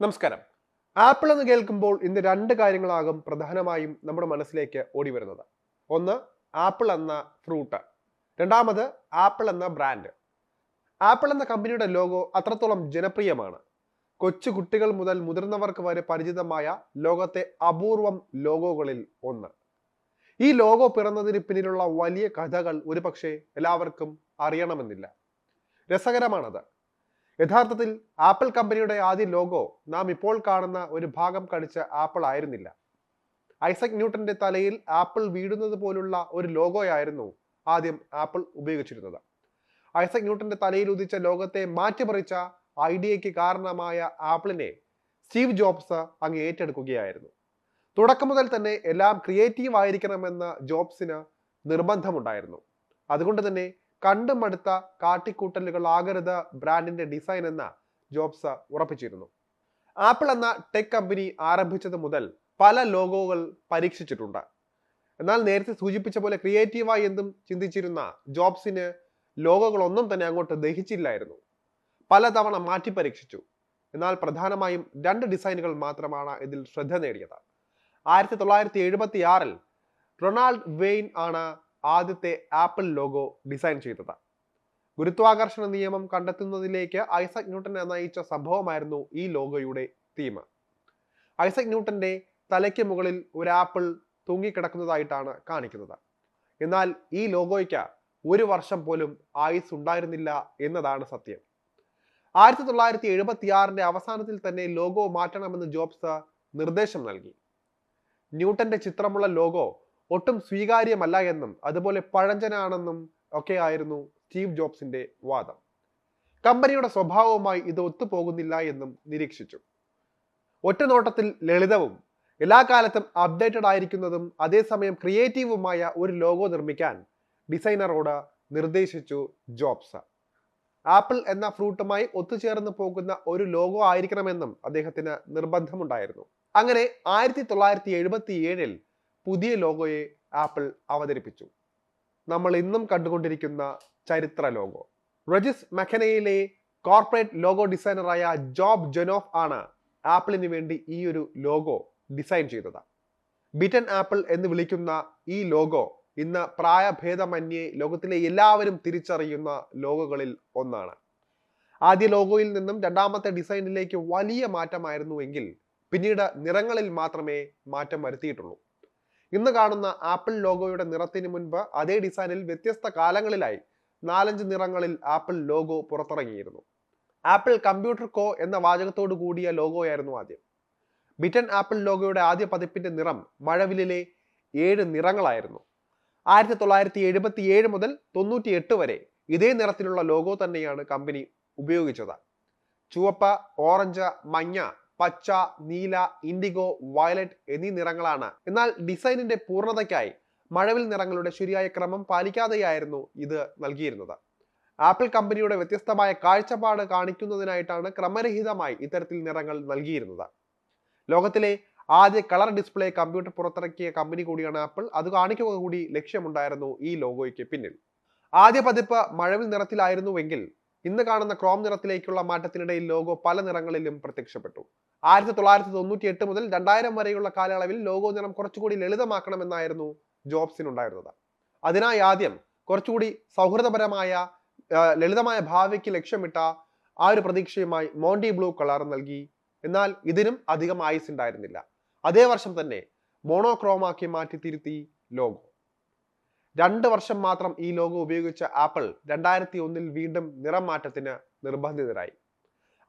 നമസ്കാരം. ആപ്പിൾ എന്ന് കേൾക്കുമ്പോൾ ഇന്ന് രണ്ട് കാര്യങ്ങളാകും പ്രധാനമായും നമ്മുടെ മനസ്സിലേക്ക് ഓടി വരുന്നത്. ഒന്ന് ആപ്പിൾ എന്ന ഫ്രൂട്ട് രണ്ടാമത് ആപ്പിൾ എന്ന ബ്രാൻഡ് ആപ്പിൾ എന്ന കമ്പനിയുടെ ലോഗോ അത്രത്തോളം ജനപ്രിയമാണ്. കൊച്ചു കുട്ടികൾ മുതൽ മുതിർന്നവർക്ക് വരെ പരിചിതമായ ലോകത്തെ അപൂർവം ലോഗോകളിൽ ഒന്ന്. ഈ ലോഗോ പിറന്നതിന് പിന്നിലുള്ള വലിയ കഥകൾ ഒരുപക്ഷെ എല്ലാവർക്കും അറിയണമെന്നില്ല. രസകരമാണത്. യഥാർത്ഥത്തിൽ ആപ്പിൾ കമ്പനിയുടെ ആദ്യ ലോഗോ നാം ഇപ്പോൾ കാണുന്ന ഒരു ഭാഗം കടിച്ച ആപ്പിൾ ആയിരുന്നില്ല. ഐസക് ന്യൂട്ടന്റെ തലയിൽ ആപ്പിൾ വീഴുന്നത് പോലുള്ള ഒരു ലോഗോയായിരുന്നു ആദ്യം ആപ്പിൾ ഉപയോഗിച്ചിരുന്നത്. ഐസക് ന്യൂട്ടന്റെ തലയിൽ ഉദിച്ച ലോകത്തെ മാറ്റിമറിച്ച ഐഡിയയ്ക്ക് കാരണമായ ആപ്പിളിനെ സ്റ്റീവ് ജോബ്സ് അങ്ങ് ഏറ്റെടുക്കുകയായിരുന്നു. തുടക്കം മുതൽ തന്നെ എല്ലാം ക്രിയേറ്റീവ് ആയിരിക്കണമെന്ന ജോബ്സിന് നിർബന്ധമുണ്ടായിരുന്നു. അതുകൊണ്ട് തന്നെ കണ്ടും മടുത്ത കാട്ടിക്കൂട്ടലുകൾ ആകരുത് ബ്രാൻഡിന്റെ ഡിസൈൻ എന്ന ജോബ്സ് ഉറപ്പിച്ചിരുന്നു. ആപ്പിൾ എന്ന ടെക് കമ്പനി ആരംഭിച്ചത് മുതൽ പല ലോഗോകൾ പരീക്ഷിച്ചിട്ടുണ്ട്. എന്നാൽ നേരത്തെ സൂചിപ്പിച്ച പോലെ ക്രിയേറ്റീവായി എന്തും ചിന്തിച്ചിരുന്ന ജോബ്സിന് ലോഗോകളൊന്നും തന്നെ അങ്ങോട്ട് ദഹിച്ചില്ലായിരുന്നു. പലതവണ മാറ്റി പരീക്ഷിച്ചു. എന്നാൽ പ്രധാനമായും രണ്ട് ഡിസൈനുകൾ മാത്രമാണ് ഇതിൽ ശ്രദ്ധ നേടിയത്. ആയിരത്തി തൊള്ളായിരത്തി എഴുപത്തി ആറിൽ റൊണാൾഡ് വെയിൻ ആണ് ആദ്യത്തെ ആപ്പിൾ ലോഗോ ഡിസൈൻ ചെയ്തത്. ഗുരുത്വാകർഷണ നിയമം കണ്ടെത്തുന്നതിലേക്ക് ഐസക് ന്യൂട്ടൻ നയിച്ച സംഭവമായിരുന്നു ഈ ലോഗോയുടെ തീം ഐസക് ന്യൂട്ടന്റെ തലയ്ക്ക് മുകളിൽ ഒരു ആപ്പിൾ തൂങ്ങിക്കിടക്കുന്നതായിട്ടാണ് കാണിക്കുന്നത്. എന്നാൽ ഈ ലോഗോയ്ക്ക് ഒരു വർഷം പോലും ആയുസ് ഉണ്ടായിരുന്നില്ല എന്നതാണ് സത്യം. ആയിരത്തി തൊള്ളായിരത്തി എഴുപത്തി ആറിന്റെ അവസാനത്തിൽ തന്നെ ലോഗോ മാറ്റണമെന്ന് ജോബ്സ് നിർദ്ദേശം നൽകി. ന്യൂട്ടന്റെ ചിത്രമുള്ള ലോഗോ ഒട്ടും സ്വീകാര്യമല്ല എന്നും അതുപോലെ പഴഞ്ചനാണെന്നും ഒക്കെ ആയിരുന്നു സ്റ്റീവ് ജോബ്സിന്റെ വാദം. കമ്പനിയുടെ സ്വഭാവവുമായി ഇത് ഒത്തുപോകുന്നില്ല എന്നും നിരീക്ഷിച്ചു. ഒറ്റ നോട്ടത്തിൽ ലളിതവും എല്ലാ കാലത്തും അപ്ഡേറ്റഡ് ആയിരിക്കുന്നതും അതേസമയം ക്രിയേറ്റീവുമായ ഒരു ലോഗോ നിർമ്മിക്കാൻ ഡിസൈനറോട് നിർദ്ദേശിച്ചു ജോബ്സ്. ആപ്പിൾ എന്ന ഫ്രൂട്ടുമായി ഒത്തുചേർന്ന് പോകുന്ന ഒരു ലോഗോ ആയിരിക്കണമെന്നും അദ്ദേഹത്തിന് നിർബന്ധമുണ്ടായിരുന്നു. അങ്ങനെ ആയിരത്തി തൊള്ളായിരത്തി എഴുപത്തി ഏഴിൽ പുതിയ ലോഗോയെ ആപ്പിൾ അവതരിപ്പിച്ചു. നമ്മൾ ഇന്നും കണ്ടുകൊണ്ടിരിക്കുന്ന ചരിത്ര ലോഗോ. റജിസ് മെഖനയിലെ കോർപ്പറേറ്റ് ലോഗോ ഡിസൈനറായ ജോബ് ജൊനോഫ് ആണ് ആപ്പിളിന് വേണ്ടി ഈ ഒരു ലോഗോ ഡിസൈൻ ചെയ്തത്. ബിറ്റൻ ആപ്പിൾ എന്ന് വിളിക്കുന്ന ഈ ലോഗോ ഇന്ന് പ്രായഭേദമന്യേ ലോകത്തിലെ എല്ലാവരും തിരിച്ചറിയുന്ന ലോഗോകളിൽ ഒന്നാണ്. ആദ്യ ലോഗോയിൽ നിന്നും രണ്ടാമത്തെ ഡിസൈനിലേക്ക് വലിയ മാറ്റമായിരുന്നുവെങ്കിൽ പിന്നീട് നിറങ്ങളിൽ മാത്രമേ മാറ്റം വരുത്തിയിട്ടുള്ളൂ. ഇന്ന് കാണുന്ന ആപ്പിൾ ലോഗോയുടെ നിറത്തിന് മുൻപ് അതേ ഡിസൈനിൽ വ്യത്യസ്ത കാലങ്ങളിലായി നാലഞ്ച് നിറങ്ങളിൽ ആപ്പിൾ ലോഗോ പുറത്തിറങ്ങിയിരുന്നു. ആപ്പിൾ കമ്പ്യൂട്ടർ കോ എന്ന വാചകത്തോടു കൂടിയ ലോഗോയായിരുന്നു ആദ്യം. ബിറ്റൻ ആപ്പിൾ ലോഗോയുടെ ആദ്യ പതിപ്പിന്റെ നിറം മഴവില്ലിലെ ഏഴ് നിറങ്ങളായിരുന്നു. ആയിരത്തി തൊള്ളായിരത്തി എഴുപത്തി ഏഴ് മുതൽ തൊണ്ണൂറ്റി എട്ട് വരെ ഇതേ നിറത്തിലുള്ള ലോഗോ തന്നെയാണ് കമ്പനി ഉപയോഗിച്ചത്. ചുവപ്പ് ഓറഞ്ച് മഞ്ഞ പച്ച നീല ഇൻഡിഗോ വയലറ്റ് എന്നീ നിറങ്ങളാണ്. എന്നാൽ ഡിസൈനിന്റെ പൂർണതയ്ക്കായി മഴവിൽ നിറങ്ങളുടെ ശരിയായ ക്രമം പാലിക്കാതെയായിരുന്നു ഇത് നൽകിയിരുന്നത്. ആപ്പിൾ കമ്പനിയുടെ വ്യത്യസ്തമായ കാഴ്ചപ്പാട് കാണിക്കുന്നതിനായിട്ടാണ് ക്രമരഹിതമായി ഇത്തരത്തിൽ നിറങ്ങൾ നൽകിയിരുന്നത്. ലോകത്തിലെ ആദ്യ കളർ ഡിസ്പ്ലേ കമ്പ്യൂട്ടർ പുറത്തിറക്കിയ കമ്പനി കൂടിയാണ് ആപ്പിൾ. അത് കാണിക്കുക കൂടി ലക്ഷ്യമുണ്ടായിരുന്നു ഈ ലോഗോയ്ക്ക് പിന്നിൽ. ആദ്യ പതിപ്പ് മഴവിൽ നിറത്തിലായിരുന്നുവെങ്കിൽ ഇന്ന് കാണുന്ന ക്രോം നിറത്തിലേക്കുള്ള മാറ്റത്തിനിടയിൽ ലോഗോ പല നിറങ്ങളിലും പ്രത്യക്ഷപ്പെട്ടു. ആയിരത്തി തൊള്ളായിരത്തി തൊണ്ണൂറ്റി എട്ട് മുതൽ രണ്ടായിരം വരെയുള്ള കാലയളവിൽ നിറം കുറച്ചുകൂടി ലളിതമാക്കണമെന്നായിരുന്നു ജോബ്സിനുണ്ടായിരുന്നത്. അതിനായി ആദ്യം കുറച്ചുകൂടി സൗഹൃദപരമായ ലളിതമായ ഭാവിക്ക് ലക്ഷ്യമിട്ട ആ ഒരു പ്രതീക്ഷയുമായി മോണ്ടി ബ്ലൂ കളർ നൽകി. എന്നാൽ ഇതിനും അധികം ആയുസ് ഉണ്ടായിരുന്നില്ല. അതേ വർഷം തന്നെ മോണോക്രോമാക്കി മാറ്റി തിരുത്തി ലോഗോ. രണ്ട് വർഷം മാത്രം ഈ ലോഗോ ഉപയോഗിച്ച ആപ്പിൾ രണ്ടായിരത്തി ഒന്നിൽ വീണ്ടും നിറം മാറ്റത്തിന് നിർബന്ധിതരായി.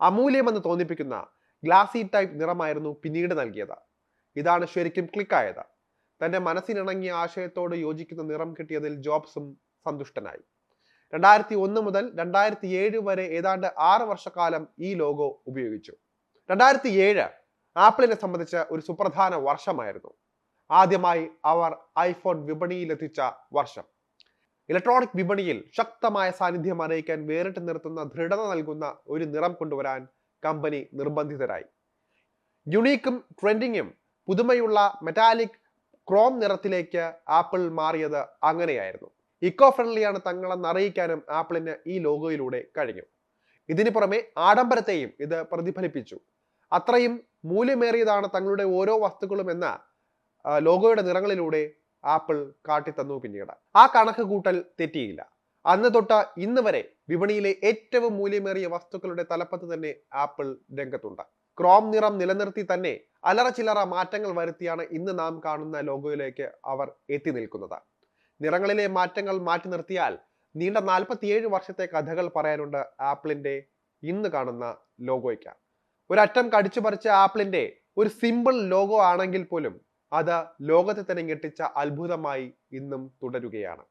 അമൂല്യമെന്ന് തോന്നിപ്പിക്കുന്ന ഗ്ലാസി ടൈപ്പ് നിറമായിരുന്നു പിന്നീട് നൽകിയത്. ഇതാണ് ശരിക്കും ക്ലിക്കായത്. തന്റെ മനസ്സിനിണങ്ങിയ ആശയത്തോട് യോജിക്കുന്ന നിറം കിട്ടിയതിൽ ജോബ്സും സന്തുഷ്ടനായി. രണ്ടായിരത്തി ഒന്ന് മുതൽ രണ്ടായിരത്തി ഏഴ് വരെ ഏതാണ്ട് ആറ് വർഷക്കാലം ഈ ലോഗോ ഉപയോഗിച്ചു. രണ്ടായിരത്തി ഏഴ് ആപ്പിളിനെ സംബന്ധിച്ച് ഒരു സുപ്രധാന വർഷമായിരുന്നു. ആദ്യമായി അവർ ഐഫോൺ വിപണിയിലെത്തിച്ച വർഷം. ഇലക്ട്രോണിക് വിപണിയിൽ ശക്തമായ സാന്നിധ്യം അറിയിക്കാൻ വേറിട്ട് നിർത്തുന്ന ദൃഢത നൽകുന്ന ഒരു നിറം കൊണ്ടുവരാൻ കമ്പനി നിർബന്ധിതരായി. യുണീക്കും ട്രെൻഡിങ്ങും പുതുമയുള്ള മെറ്റാലിക് ക്രോം നിറത്തിലേക്ക് ആപ്പിൾ മാറിയത് അങ്ങനെയായിരുന്നു. ഇക്കോ ഫ്രണ്ട്ലിയാണ് തങ്ങളെന്ന് അറിയിക്കാനും ആപ്പിളിന് ഈ ലോഗോയിലൂടെ കഴിഞ്ഞു. ഇതിനു പുറമെ ആഡംബരത്തെയും ഇത് പ്രതിഫലിപ്പിച്ചു. അത്രയും മൂല്യമേറിയതാണ് തങ്ങളുടെ ഓരോ വസ്തുക്കളും എന്ന ലോഗോയുടെ നിറങ്ങളിലൂടെ ആപ്പിൾ കാട്ടിത്തന്നു പിന്നീട്. ആ കണക്ക് കൂട്ടൽ തെറ്റിയില്ല. അന്ന് തൊട്ട ഇന്ന് വരെ വിപണിയിലെ ഏറ്റവും മൂല്യമേറിയ വസ്തുക്കളുടെ തലപ്പത്ത് തന്നെ ആപ്പിൾ രംഗത്തുണ്ട്. ക്രോം നിറം നിലനിർത്തി തന്നെ അലറ ചിലറ മാറ്റങ്ങൾ വരുത്തിയാണ് ഇന്ന് നാം കാണുന്ന ലോഗോയിലേക്ക് അവർ എത്തി നിൽക്കുന്നത്. നിറങ്ങളിലെ മാറ്റങ്ങൾ മാറ്റി നിർത്തിയാൽ നീണ്ട നാൽപ്പത്തിയേഴ് വർഷത്തെ കഥകൾ പറയാനുണ്ട് ആപ്പിളിന്റെ ഇന്ന് കാണുന്ന ലോഗോയ്ക്ക്. ഒരറ്റം കടിച്ചു പറിച്ച ആപ്പിളിന്റെ ഒരു സിമ്പിൾ ലോഗോ ആണെങ്കിൽ പോലും അത് ലോകത്തെ തന്നെ ഞെട്ടിച്ച അത്ഭുതമായി ഇന്നും തുടരുകയാണ്.